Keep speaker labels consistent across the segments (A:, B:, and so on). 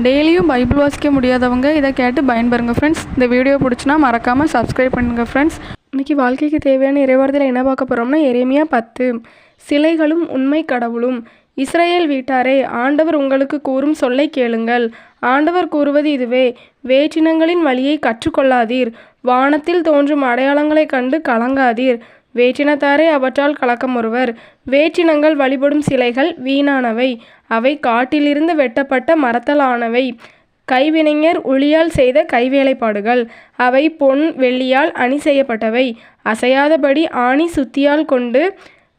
A: டெய்லியும் பைபிள் வாசிக்க முடியாதவங்க இதை கேட்டு பயன்பெறுங்க ஃப்ரெண்ட்ஸ் இந்த வீடியோ பிடிச்சினா மறக்காமல் சப்ஸ்கிரைப் பண்ணுங்கள் ஃப்ரெண்ட்ஸ் இன்றைக்கி வாழ்க்கைக்கு தேவையான இறைவார்த்தையில் என்ன பார்க்க போகிறோம்னா எரேமியா பத்து. சிலைகளும் உண்மை கடவுளும். இஸ்ரேல் வீட்டாரே ஆண்டவர் உங்களுக்கு கூறும் சொல்லை கேளுங்கள். ஆண்டவர் கூறுவது இதுவே வேற்றினங்களின் வழியை கற்றுக்கொள்ளாதீர். வானத்தில் தோன்றும் அடையாளங்களைக் கண்டு கலங்காதீர். வேற்றினத்தாரே அவற்றால் கலக்கமுறுவர் வேற்றினங்கள் வழிபடும் சிலைகள் வீணானவை. அவை காட்டிலிருந்து வெட்டப்பட்ட மரத்தலானவை. கைவினைஞர் ஒளியால் செய்த கைவேலைப்பாடுகள். அவை பொன் வெள்ளியால் அணி செய்யப்பட்டவை. அசையாதபடி ஆணி சுத்தியால் கொண்டு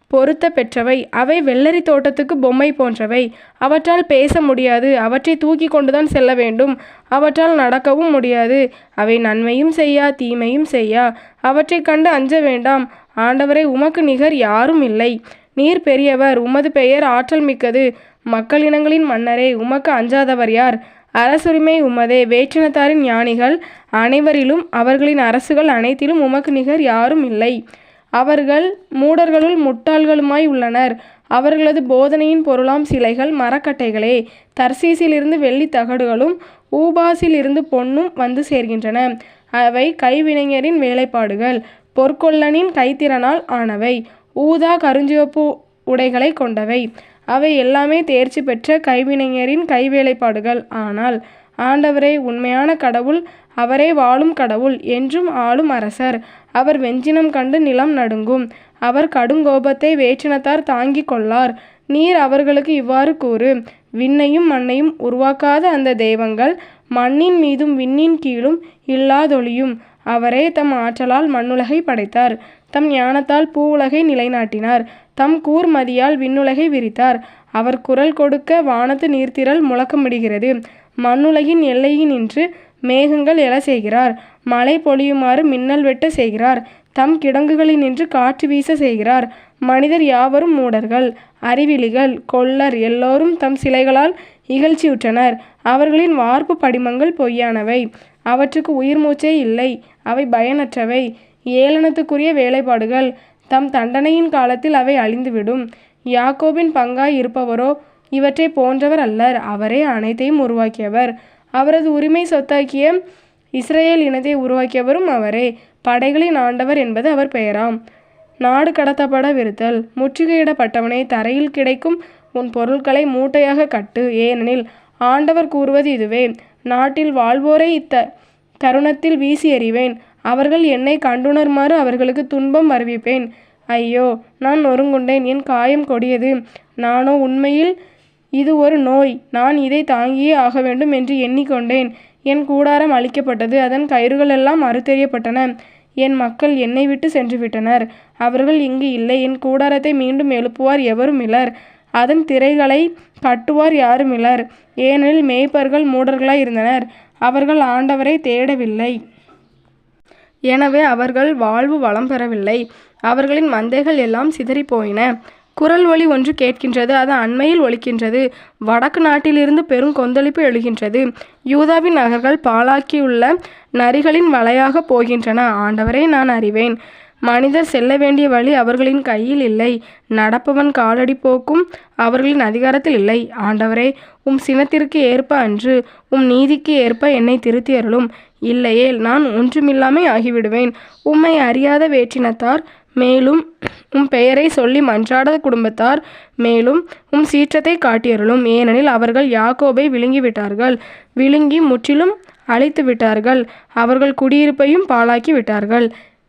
A: பொருத்த பெற்றவை. அவை வெள்ளரி தோட்டத்துக்கு பொம்மை போன்றவை. அவற்றால் பேச முடியாது. அவற்றை தூக்கி கொண்டுதான் செல்ல வேண்டும். அவற்றால் நடக்கவும் முடியாது. அவை நன்மையும் செய்யா தீமையும் செய்யா. அவற்றை கண்டு அஞ்ச வேண்டாம். ஆண்டவரை உமக்கு நிகர் யாரும் இல்லை. நீர் பெரியவர் உமது பெயர் ஆற்றல் மிக்கது. மக்களினங்களின் மன்னரே உமக்கு அஞ்சாதவர் யார்? அரசுரிமை உமதே வேற்றினத்தாரின் ஞானிகள் அனைவரிலும் அவர்களின் அரசுகள் அனைத்திலும் உமக்கு நிகர் யாரும் இல்லை. அவர்கள் மூடர்களுள் முட்டாள்களுமாய் உள்ளனர். அவர்களது போதனையின் பொருளாம் சிலைகள் மரக்கட்டைகளே. தர்சீசிலிருந்து வெள்ளி தகடுகளும் ஊபாசிலிருந்து பொன்னும் வந்து சேர்கின்றன. அவை கைவினைஞரின் வேலைப்பாடுகள். பொற்கொல்லனின் கைத்திறனால் ஆனவை. ஊதா கருஞ்சிவப்பு உடைகளை கொண்டவை. அவை எல்லாமே தேர்ச்சி பெற்ற கைவினைஞரின் கைவேலைப்பாடுகள். ஆனால் ஆண்டவரே உண்மையான கடவுள் அவரே வாழும் கடவுள் என்றும் ஆளும் அரசர். அவர் வெஞ்சினம் கண்டு நிலம் நடுங்கும். அவர் கடுங்கோபத்தை வேற்றினத்தார் தாங்கிக் கொள்ளார். நீர் அவர்களுக்கு இவ்வாறு கூறு. விண்ணையும் மண்ணையும் உருவாக்காத அந்த தெய்வங்கள் மண்ணின் மீதும் விண்ணின் கீழும் இல்லாதொழியும். அவரே தம் ஆற்றலால் மண்ணுலகை படைத்தார். தம் ஞானத்தால் பூவுலகை நிலைநாட்டினார். தம் கூர்மதியால் விண்ணுலகை விரித்தார். அவர் குரல் கொடுக்க வானத்து நீர்த்திரல் முழக்கமிடுகிறது. மண்ணுலகின் எல்லையினின்று மேகங்கள் எழ செய்கிறார். மழை பொழியுமாறு மின்னல் வெட்ட செய்கிறார். தம் கிடங்குகளினின்று காற்று வீச செய்கிறார். மனிதர் யாவரும் மூடர்கள். அறிவிலிகள் கொல்லர் எல்லோரும் தம் சிலைகளால் இகழ்ச்சியுற்றனர். அவர்களின் வார்ப்பு படிமங்கள் பொய்யானவை. அவற்றுக்கு உயிர் மூச்சே இல்லை. அவை பயனற்றவை. ஏளனத்துக்குரிய வேலைப்பாடுகள். தம் தண்டனையின் காலத்தில் அவை அழிந்துவிடும். யாக்கோபின் பங்காய் இருப்பவரோ இவற்றை போன்றவர் அல்லர். அவரே அனைத்தையும் உருவாக்கியவர். அவரது உரிமை சொத்தாக்கிய இஸ்ரேல் இனத்தை உருவாக்கியவரும் அவரே. படைகளின் ஆண்டவர் என்பது அவர் பெயராம். நாடு கடத்தப்பட விருத்தல். முற்றுகையிடப்பட்டவனே தரையில் கிடைக்கும் உன் பொருட்களை மூட்டையாக கட்டு. ஏனெனில் ஆண்டவர் கூறுவது இதுவே. நாட்டில் வாழ்வோரை இத்த தருணத்தில் வீசி எறிவேன். அவர்கள் என்னை கண்டுணர்மாறு அவர்களுக்கு துன்பம் அறிவிப்பேன். ஐயோ நான் நொறுங்குண்டேன். என் காயம் கொடியது. நானோ உண்மையில் இது ஒரு நோய். நான் இதை தாங்கியே ஆக வேண்டும் என்று எண்ணிக்கொண்டேன். என் கூடாரம் அழிக்கப்பட்டது. அதன் கயிறுகளெல்லாம் அறுத்தெறியப்பட்டன. என் மக்கள் என்னை விட்டு சென்று விட்டனர் அவர்கள் இங்கு இல்லை. என் கூடாரத்தை மீண்டும் எழுப்புவார் எவரும் இலர். அதன் திரைகளை கட்டுவார் யாருமில்லர் ஏனெனில் மேய்ப்பர்கள் மூடர்களாய் இருந்தனர். அவர்கள் ஆண்டவரை தேடவில்லை. எனவே அவர்கள் வாழ்வு வளம் பெறவில்லை. அவர்களின் மந்தைகள் எல்லாம் சிதறி போயின குரல் ஒளி ஒன்று கேட்கின்றது அது அண்மையில் ஒலிக்கின்றது. வடக்கு நாட்டிலிருந்து பெரும் கொந்தளிப்பு எழுகின்றது. யூதாவின் நகர்கள் பாழாக்கியுள்ள நரிகளின் வலையாக போகின்றன. ஆண்டவரை நான் அறிவேன். மனிதர் செல்ல வேண்டிய வழி அவர்களின் கையில் இல்லை. நடப்பவன் காலடி போக்கும் அவர்களின் அதிகாரத்தில் இல்லை. ஆண்டவரே உம் சினத்திற்கு ஏற்ப அன்று உம் நீதிக்கு ஏற்ப என்னை திருத்தி அருளும். இல்லையேல் நான் ஒன்றுமில்லாமே ஆகிவிடுவேன். உம்மை அறியாத வேற்றினத்தார் மேலும் உம் பெயரை சொல்லி மன்றாடாத குடும்பத்தார் மேலும் உம் சீற்றத்தை காட்டியருளும் ஏனெனில் அவர்கள் யாக்கோபை விழுங்கிவிட்டார்கள். விழுங்கி முற்றிலும் அழித்து விட்டார்கள் அவர்கள் குடியிருப்பையும் பாழாக்கி விட்டார்கள்